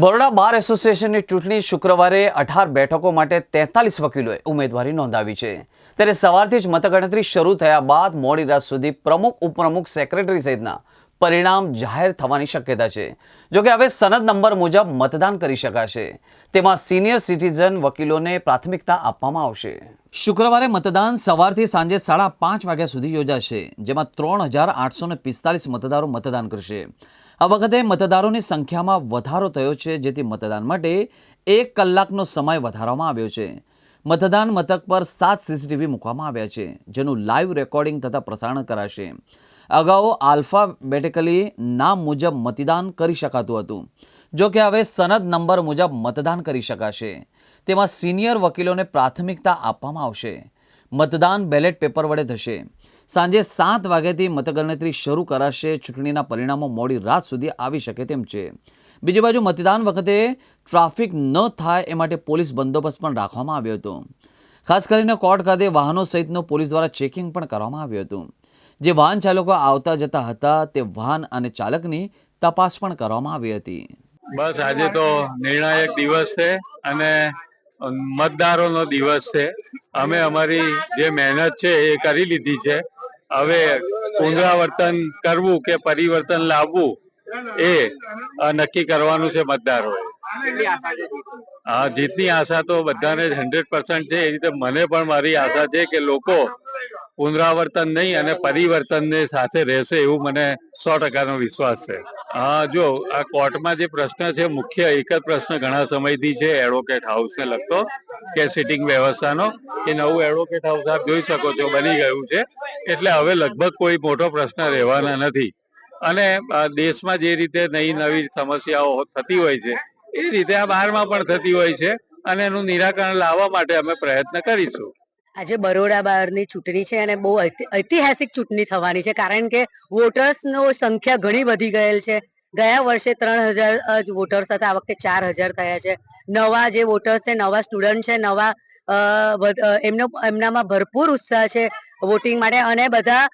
બરોડા બાર એસોસિએશનની ચૂંટણી શુક્રવારે અઢાર બેઠકો માટે તેતાલીસ વકીલોએ ઉમેદવારી નોંધાવી છે. ત્યારે સવારથી જ મતગણતરી શરૂ થયા બાદ મોડી રાત સુધી પ્રમુખ, ઉપપ્રમુખ, સેક્રેટરી સહિતના પરિણામ જાહેર થવાની શક્યતા છે. જોકે હવે સનદ નંબર મુજબ મતદાન કરી શકાશે. તેમાં સિનિયર સિટીઝન વકીલોને પ્રાથમિકતા આપવામાં આવશે. શુક્રવારે મતદાન સવારથી સાંજે સાડા પાંચ વાગ્યા સુધી યોજાશે, જેમાં ત્રણ હજાર આઠસો ને પિસ્તાલીસ મતદારો મતદાન કરશે. આ વખતે મતદારોની સંખ્યામાં વધારો થયો છે, જેથી મતદાન માટે એક કલાકનો સમય વધારવામાં આવ્યો છે. મતદાન મથક પર સાત સીસીટીવી મૂકવામાં આવ્યા છે, જેનું લાઈવ રેકોર્ડિંગ તથા પ્રસારણ કરાશે. અગાઉ આલ્ફાબેટિકલી નામ મુજબ મતદાન કરી શકાતું હતું. જો કે હવે સનદ નંબર મુજબ મતદાન કરી શકાશે. તેમાં સિનિયર વકીલોને પ્રાથમિકતા આપવામાં આવશે. મતદાન બેલેટ પેપર વડે થશે. સાંજે સાત વાગ્યાથી મતગણતરી શરૂ કરાશે. ચૂંટણીના પરિણામો મોડી રાત સુધી આવી શકે તેમ છે. બીજી બાજુ મતદાન વખતે ટ્રાફિક ન થાય એ માટે પોલીસ બંદોબસ્ત પણ રાખવામાં આવ્યો હતો. ખાસ કરીને કોર્ટ ખાતે વાહનો સહિતનું પોલીસ દ્વારા ચેકિંગ પણ કરવામાં આવ્યું હતું. જે વાહન ચાલકો આવતા જતા હતા, તે વાહન અને ચાલકની તપાસ પણ કરવામાં આવી હતી. બસ આજે તો નિર્ણાયક દિવસ છે અને મતદારોનો દિવસ છે. અમે અમારી જે મહેનત છે એ કરી લીધી છે. હવે પુનરાવર્તન કરવું કે પરિવર્તન લાવવું એ નક્કી કરવાનું છે મતદારોએ. હા, જીતની આશા તો બધાને હંડ્રેડ પર્સન્ટ છે. એ રીતે મને પણ મારી આશા છે કે લોકો પુનરાવર્તન નહીં અને પરિવર્તનને સાથે રહેશે એવું મને સો ટકાનો વિશ્વાસ છે. હા, જો, આ કોર્ટમાં જે પ્રશ્ન છે, મુખ્ય એક જ પ્રશ્ન ઘણા સમયથી છે એડવોકેટ હાઉસને લગતો કે સિટિંગ વ્યવસ્થાનો એ નવું એડવોકેટ હાઉસ આપ જોઈ શકો છો, બની ગયું છે. એટલે હવે લગભગ કોઈ મોટો પ્રશ્ન રહેવાના નથી. અને દેશમાં જે રીતે નવી નવી સમસ્યાઓ થતી હોય છે, એ રીતે આ બહારમાં પણ થતી હોય છે, અને એનું નિરાકરણ લાવવા માટે અમે પ્રયત્ન કરીશું. આજે બરોડા બહારની ચૂંટણી છે અને બહુ ઐતિહાસિક ચૂંટણી થવાની છે. કારણ કે વોટર્સનો સંખ્યા ઘણી વધી ગયેલ છે. ગયા વર્ષે ત્રણ હજાર જ વોટર્સ હતા. આ વખતે ચાર હજાર થયા છે. નવા જે વોટર્સ છે, નવા સ્ટુડન્ટ છે, નવા એમનો, એમનામાં ભરપૂર ઉત્સાહ છે વોટિંગ માટે. અને બધા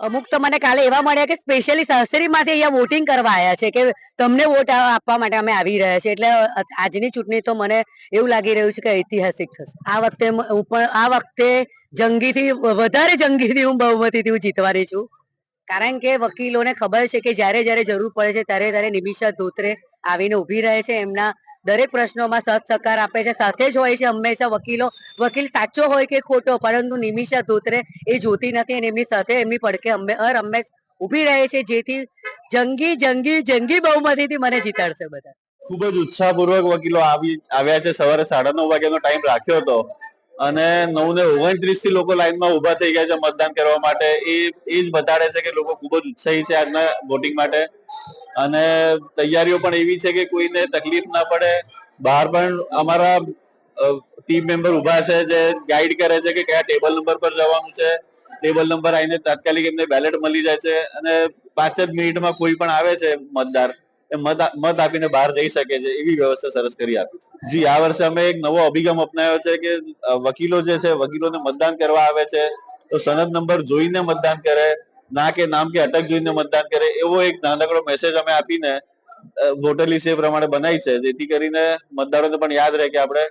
અમુક તો મને કાલે એવા મળ્યા કે સ્પેશિયલી સરસરીમાંથી અહીંયા વોટિંગ કરવા આવ્યા છે કે તમને વોટ આપવા માટે અમે આવી રહ્યા છીએ. એટલે આજની ચૂંટણી તો મને એવું લાગી રહ્યું છે કે ઐતિહાસિક થશે. આ વખતે હું પણ આ વખતે જંગીથી વધારે જંગીથી હું બહુમતીથી હું જીતવાની છું. કારણ કે વકીલોને ખબર છે કે જ્યારે જ્યારે જરૂર પડે છે, ત્યારે ત્યારે નિમિષા ધોત્રે આવીને ઊભી રહે છે. એમના દરેક પ્રશ્નોમાં સત સહકાર આપે છે. સાથે જ હોય છે હંમેશા વકીલો. વકીલ સાચો હોય કે ખોટો, પરંતુ નિમિષા ધોત્રે એ જોતી નથી અને એમની સાથે એમની પડખે હર હંમેશ ઊભી રહે છે, જેથી જંગી જંગી જંગી બહુમતીથી મને જીતાડશે બધા. ખૂબ જ ઉત્સાહપૂર્વક વકીલો આવી, આવ્યા છે. સવારે સાડા નવ વાગ્યાનો ટાઈમ રાખ્યો હતો અને નવ ને ઓગણત્રીસથી લોકો લાઈનમાં ઊભા થઈ ગયા છે મતદાન કરવા માટે. એ એ જ બતાડે છે કે લોકો ખૂબ જ ઉત્સાહી છે આજના વોટિંગ માટે. અને તૈયારીઓ પણ એવી છે કે કોઈને તકલીફ ના પડે. બહાર પણ અમારા ટીમ મેમ્બર ઊભા છે જે ગાઈડ કરે છે કે કયા ટેબલ નંબર પર જવાનું છે. ટેબલ નંબર આવીને તાત્કાલિક એમને બેલેટ મળી જાય છે અને પાંચ જ મિનિટમાં કોઈ પણ આવે છે મતદાર, એ મત મત આપીને બહાર જઈ શકે છે. એવી વ્યવસ્થા સરસ કરી આપી છે. જી, આ વર્ષે અમે એક નવો અભિગમ અપનાવ્યો છે કે વકીલો જે છે, વકીલોને મતદાન કરવા આવે છે તો સનદ નંબર જોઈને મતદાન કરે. ના કે નામ કે અટક જોઈને મતદાન કરે, એવો એક નાનકડો મેસેજ અમે આપીને વોટર લિસ્ટ એ પ્રમાણે બનાવી છે. જેથી કરીને મતદારોને પણ યાદ રહે કે આપણે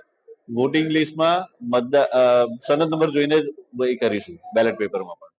વોટિંગ લિસ્ટમાં મતદાર સનદ નંબર જોઈને જ કરીશું બેલેટ પેપરમાં પણ.